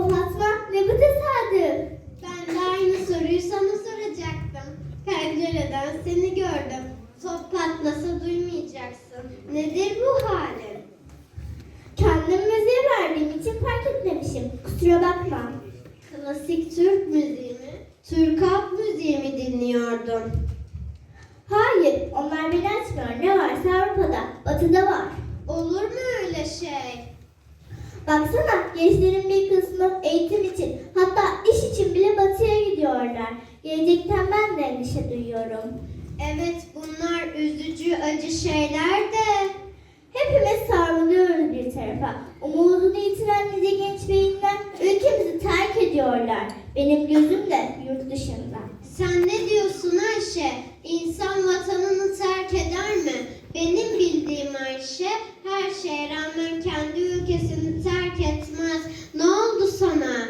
Oo Fatma ne bu tesadüf. Ben de aynı soruyu sana soracaktım. Pencereden seni gördüm. Top patlasa duymayacaksın. Nedir bu halin? Kendim müziğe verdiğim için fark etmemişim. Kusura bakma. Klasik Türk müziği mi? Türk halk müziği mi dinliyordun? Hayır onlar beni açmıyor. Ne varsa Avrupa'da, Batı'da var. Olur mu öyle şey? Baksana gençlerin bir kısmı eğitim için hatta iş için bile batıya gidiyorlar. Gelecekten ben de endişe duyuyorum. Evet bunlar üzücü acı şeyler de. Hepimiz savruluyoruz bir tarafa. Umudunu yitiren nice genç beyinler ülkemizi terk ediyorlar. Benim gözüm de yurt dışında. Sen ne diyorsun Ayşe? İnsan vatanını terk eder mi? Benim bildiğim Ayşe her şeye rağmen kendi ülkesini terk etmez. Ne oldu sana?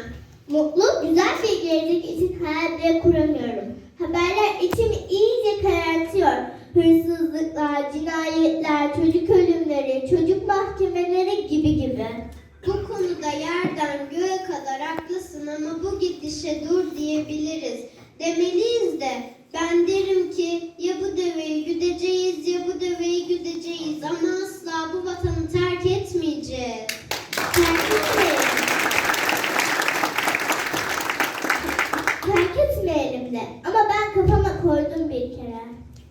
Mutlu, güzel bir gelecek için hayal bile kuramıyorum. Haberler içimi iyice karartıyor. Hırsızlıklar, cinayetler, çocuk ölümleri, çocuk mahkemeleri gibi gibi. Bu konuda yerden göğe kadar haklısın ama bu gidişe dur diyebiliriz. Demeliyiz de ben derim ki ya bu deveyi güdeceğiz ya bu deveyi güdeceğiz ama asla bu vatanı terk etmeyeceğiz. Terk etmeyelim. De. Ama ben kafama koydum bir kere.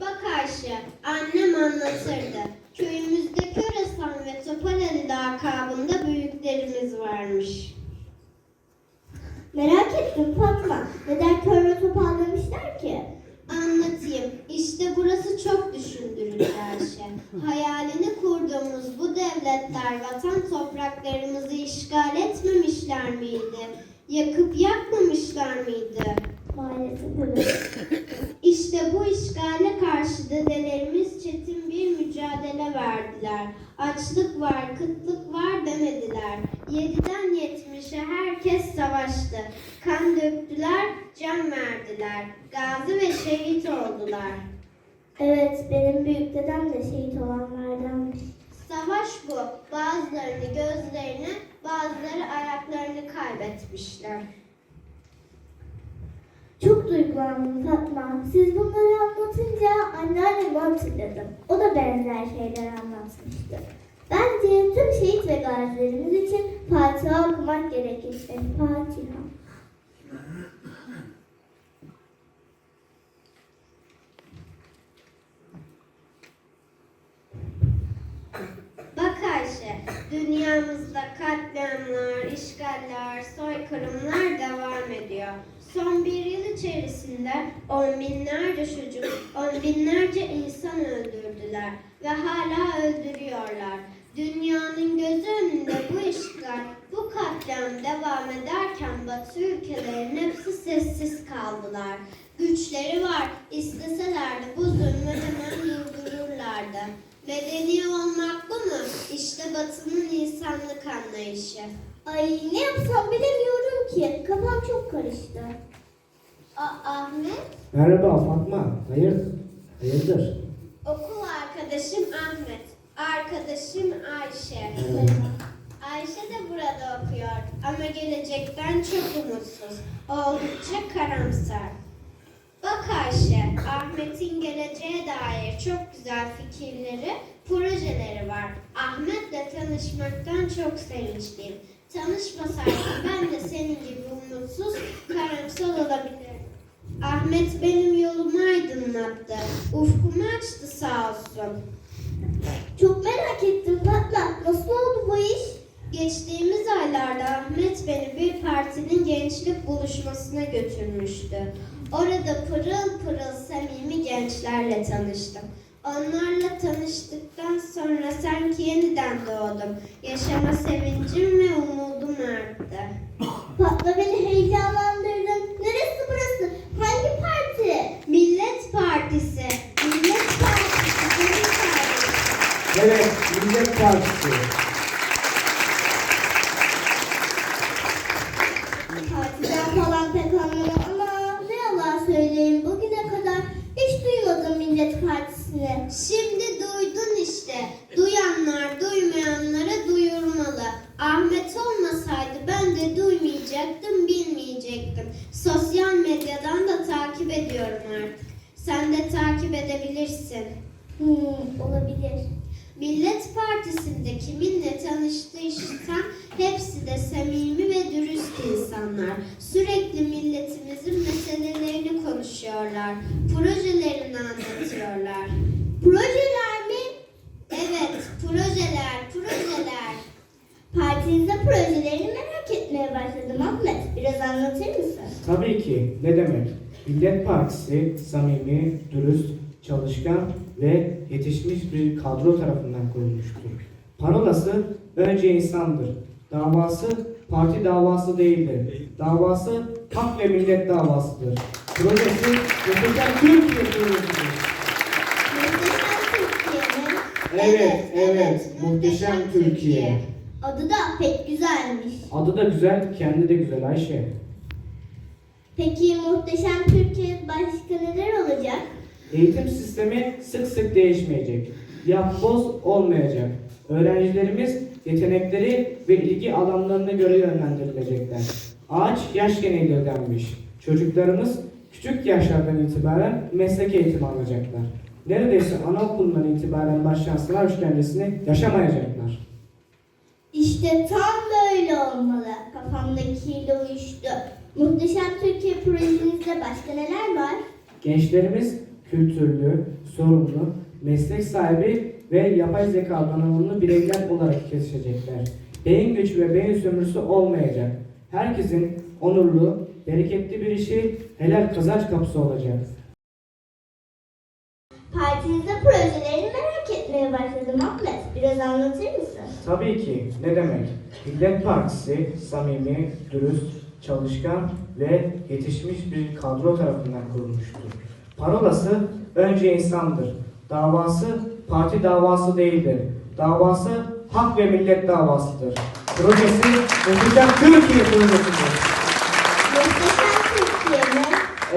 Bak Ayşe, annem anlatırdı. Köyümüzde Köresan ve Topaleli lakabında büyüklerimiz varmış. Merak ettim Fatma. Neden kör ve topal demişler ki? Anlatayım. İşte burası çok düşündürücü Ayşe. Hayalini kurduğumuz bu devletler vatan topraklarımızı işgal etmemişler miydi? Yakıp yakmamışlar mıydı? Evet. İşte bu işgale karşı dedelerimiz çetin bir mücadele verdiler. Açlık var, kıtlık var demediler. Yediden yetmişe herkes savaştı. Kan döktüler, can verdiler. Gazi ve şehit oldular. Evet, benim büyük dedem de şehit olanlardanmış. Savaş bu. Bazılarını gözlerini, bazıları ayaklarını kaybetmişler. Duygulandım Fatma. Siz bunları anlatınca anneannemi hatırladım. O da benzer şeyler anlatmıştı. Bence tüm şehit ve gazilerimiz için Fatiha okumak gerekir. Fatiha. Dünyamızda katliamlar, işgaller, soykırımlar devam ediyor. Son bir yıl içerisinde on binlerce çocuk, on binlerce insan öldürdüler ve hala öldürüyorlar. Dünyanın gözü önünde bu işgal, bu katliam devam ederken Batı ülkelerin hepsi sessiz kaldılar. Güçleri var, isteselerdi bu zulmü hemen durdururlardı. Medeni olmak bu mu? İşte Batı'nın insanlık anlayışı. Ay ne yapsam çok karıştı. A Ahmet, Merhaba Fatma. Hayır, hayırdır? okul arkadaşım Ahmet, arkadaşım Ayşe. Ayşe de burada okuyor ama gelecekten çok umutsuz, oldukça karamsar. Bak Ayşe, Ahmet'in geleceğe dair çok güzel fikirleri, projeleri var. Ahmet'le tanışmaktan çok sevinçliyim. Tanışmasaydım ben de senin gibi umutsuz, karamsar olabilirdim. Ahmet benim yolumu aydınlattı. Ufkumu açtı sağ olsun. Çok merak ettim Fatma. Nasıl oldu bu iş? Geçtiğimiz aylarda Ahmet beni bir partinin gençlik buluşmasına götürmüştü. Orada pırıl pırıl samimi gençlerle tanıştım. Onlarla tanıştıktan sonra sanki yeniden doğdum. Yaşama sevincim ve umudum arttı. Fatma beni heyecanlandırdın. Neresi burası? Hangi parti? Millet Partisi, Millet Partisi, Millet Partisi. Evet, Millet Partisi. Ediyorum artık. Sen de takip edebilirsin. Hmm, olabilir. Millet Partisi'nde kiminle tanıştıysam hepsi de samimi ve dürüst insanlar. Sürekli milletimizin meselelerini konuşuyorlar. Projelerini anlatıyorlar. Projeler mi? Evet, projeler, projeler. Partinizde projelerini merak etmeye başladım Ahmet. Biraz anlatır mısın? Tabii ki. Ne demek? Millet Partisi samimi, dürüst, çalışkan ve yetişmiş bir kadro tarafından kurulmuştur. Parolası önce insandır. Davası parti davası değildir. Davası hak ve millet davasıdır. Projesi Muhteşem Türkiye projesidir. Evet, evet. Muhteşem Türkiye. Adı da pek güzelmiş. Adı da güzel, kendi de güzel Ayşe. Peki Muhteşem Türkiye başka neler olacak? Eğitim sistemi sık sık değişmeyecek. Yap boz olmayacak. Öğrencilerimiz yetenekleri ve ilgi alanlarına göre yönlendirilecekler. Ağaç yaş geneğidir denmiş. Çocuklarımız küçük yaşlardan itibaren meslek eğitimi alacaklar. Neredeyse anaokulundan itibaren başlayan sınav işkencesini yaşamayacaklar. İşte tam böyle olmalı. Kafamdakiyle uyuştu. Muhteşem Türkiye projenizde başka neler var? Gençlerimiz kültürlü, sorumlu, meslek sahibi ve yapay zeka donanımlı bireyler olarak yetişecekler. Beyin gücü ve beyin sömürüsü olmayacak. Herkesin onurlu, bereketli bir işi helal kazanç kapısı olacak. Partinizde projelerini merak etmeye başladım Ahmet. Biraz anlatır mısın? Tabii ki. Ne demek? Millet Partisi samimi, dürüst, çalışkan ve yetişmiş bir kadro tarafından kurulmuştur. Parolası önce insandır. Davası parti davası değildir. Davası hak ve millet davasıdır. Projesi Muhteşem Türkiye Türkiye mi?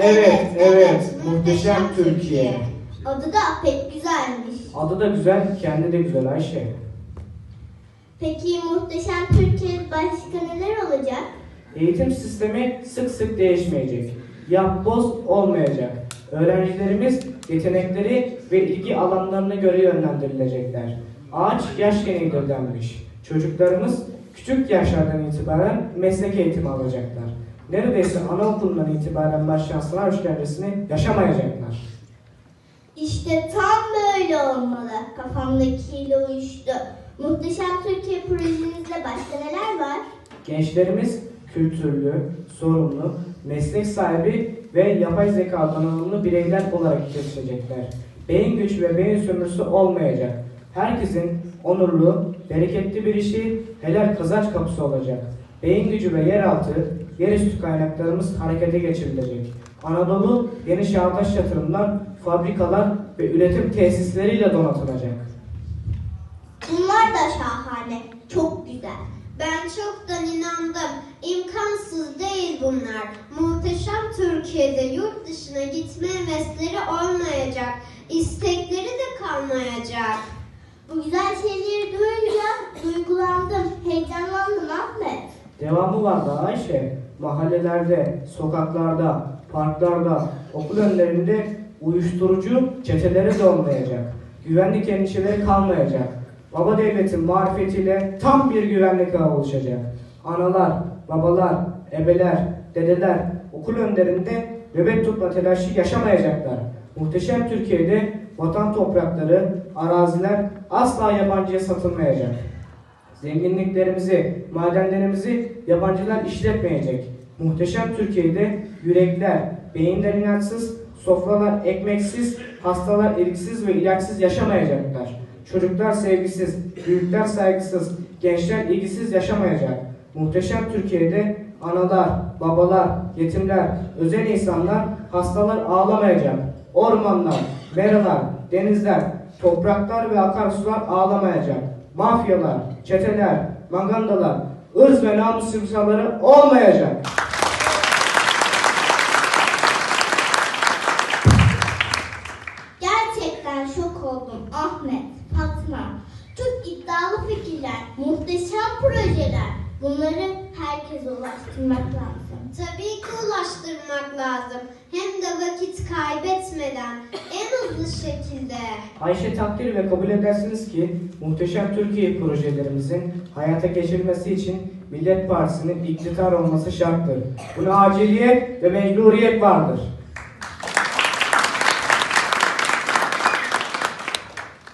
Evet, evet. Muhteşem Türkiye. Adı da pek güzelmiş. Adı da güzel, kendi de güzel Ayşe. Peki Muhteşem Türkiye başka neler olacak? Eğitim sistemi sık sık değişmeyecek. Yap boz olmayacak. Öğrencilerimiz yetenekleri ve ilgi alanlarına göre yönlendirilecekler. Ağaç yaş geneğidir denmiş. Çocuklarımız küçük yaşlardan itibaren meslek eğitimi alacaklar. Neredeyse anaokulundan itibaren başlayan sınav işkencesini yaşamayacaklar. İşte tam böyle olmalı. Kafamdakiyle uyuştu. Muhteşem Türkiye projenizde başka neler var? Gençlerimiz kültürlü, sorumlu, meslek sahibi ve yapay zeka donanımlı bireyler olarak yetişecekler. Beyin güç ve beyin sömürüsü olmayacak. Herkesin onurlu, bereketli bir işi helal kazanç kapısı olacak. Beyin gücü ve yeraltı, yerüstü kaynaklarımız harekete geçirilecek. Anadolu yeni çağdaş yatırımlar, fabrikalar ve üretim tesisleriyle donatılacak. Bunlar da şahane. Çok güzel. Ben çoktan inandım. İmkansız değil bunlar. Muhteşem Türkiye'de yurt dışına gitme hevesleri olmayacak. İstekleri de kalmayacak. Bu güzel şeyleri duyunca duygulandım. Heyecanlandım Ahmet. Devamı var da Ayşe. Mahallelerde, sokaklarda, parklarda, okul önlerinde uyuşturucu çeteleri de olmayacak. Güvenlik endişeleri kalmayacak. Baba devletin marifetiyle tam bir güvenlik ağı oluşacak. Analar, babalar, ebeler, dedeler okul önlerinde nöbet tutma telaşı yaşamayacaklar. Muhteşem Türkiye'de vatan toprakları, araziler asla yabancıya satılmayacak. Zenginliklerimizi, madenlerimizi yabancılar işletmeyecek. Muhteşem Türkiye'de yürekler, beyinler inatsız, sofralar ekmeksiz, hastalar eriksiz ve ilaçsız yaşamayacaklar. Çocuklar sevgisiz, büyükler saygısız, gençler ilgisiz yaşamayacak. Muhteşem Türkiye'de analar, babalar, yetimler, özel insanlar, hastalar ağlamayacak. Ormanlar, meralar, denizler, topraklar ve akarsular ağlamayacak. Mafyalar, çeteler, magandalar, ırz ve namus simsaları olmayacak. Gerçekten şok oldum Ahmet, Fatma. Çok iddialı fikirler, muhteşem projeler. Bunları herkese ulaştırmak lazım. Tabii ki ulaştırmak lazım. Hem de vakit kaybetmeden en hızlı şekilde. Ayşe takdir ve kabul edersiniz ki muhteşem Türkiye projelerimizin hayata geçirilmesi için Millet Partisi'nin iktidar olması şarttır. Buna aciliyet ve mecburiyet vardır.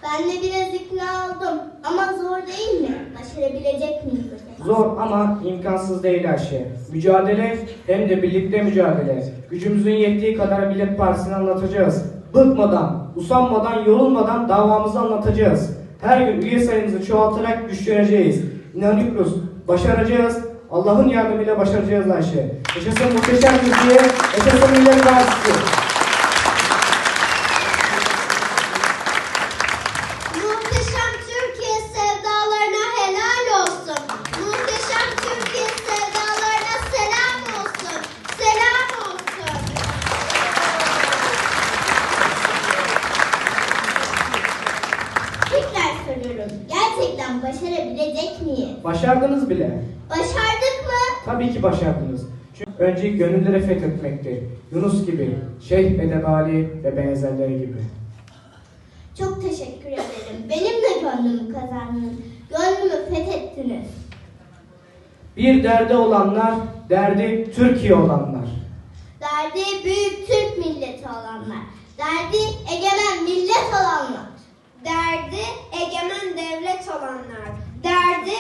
Ben de biraz ikna oldum. Ama zor değil mi? Başarabilecek miyiz acaba? Zor ama imkansız değil Ayşe. Mücadele hem de birlikte mücadele. Gücümüzün yettiği kadar Millet Partisi'ni anlatacağız. Bıkmadan, usanmadan, yorulmadan davamızı anlatacağız. Her gün üye sayımızı çoğaltarak güçleneceğiz. İnanıyoruz, başaracağız. Allah'ın yardımıyla başaracağız Ayşe. Yaşasın muhteşem Türkiye, yaşasın Millet Partisi. Muhteşem Türkiye sevdalarına helal olsun. Muhteşem Türkiye sevdalarına selam olsun. Selam olsun. Tekrar soruyorum. Gerçekten başarabilecek miyiz? Başardınız bile. Başardık mı? Tabii ki başardınız. Çünkü önce gönülleri fethetmektir. Yunus gibi, Şeyh Edebali ve benzerleri gibi. Çok teşekkür ederim. Benim de gönlümü kazandınız. Gönlümü fethettiniz. Bir derde olanlar, derdi Türkiye olanlar. Derdi büyük Türk milleti olanlar. Derdi egemen millet olanlar. Derdi egemen devlet olanlar. Derdi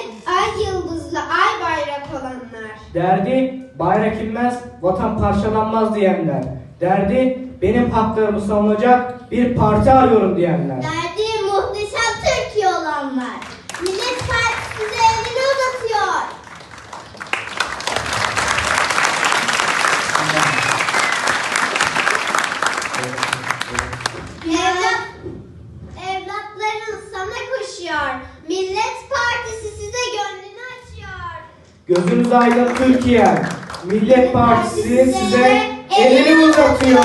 olanlar. Derdi bayrak inmez, vatan parçalanmaz diyenler. Derdi benim haklarımı savunacak bir parti arıyorum diyenler. Derdi muhteşem Türkiye olanlar. Millet Partisi size elini uzatıyor. Evlat, evlatların sana koşuyor. Millet Partisi size gönlünü açıyor. Gözünüz aydın Türkiye. Millet Partisi size elini uzatıyor.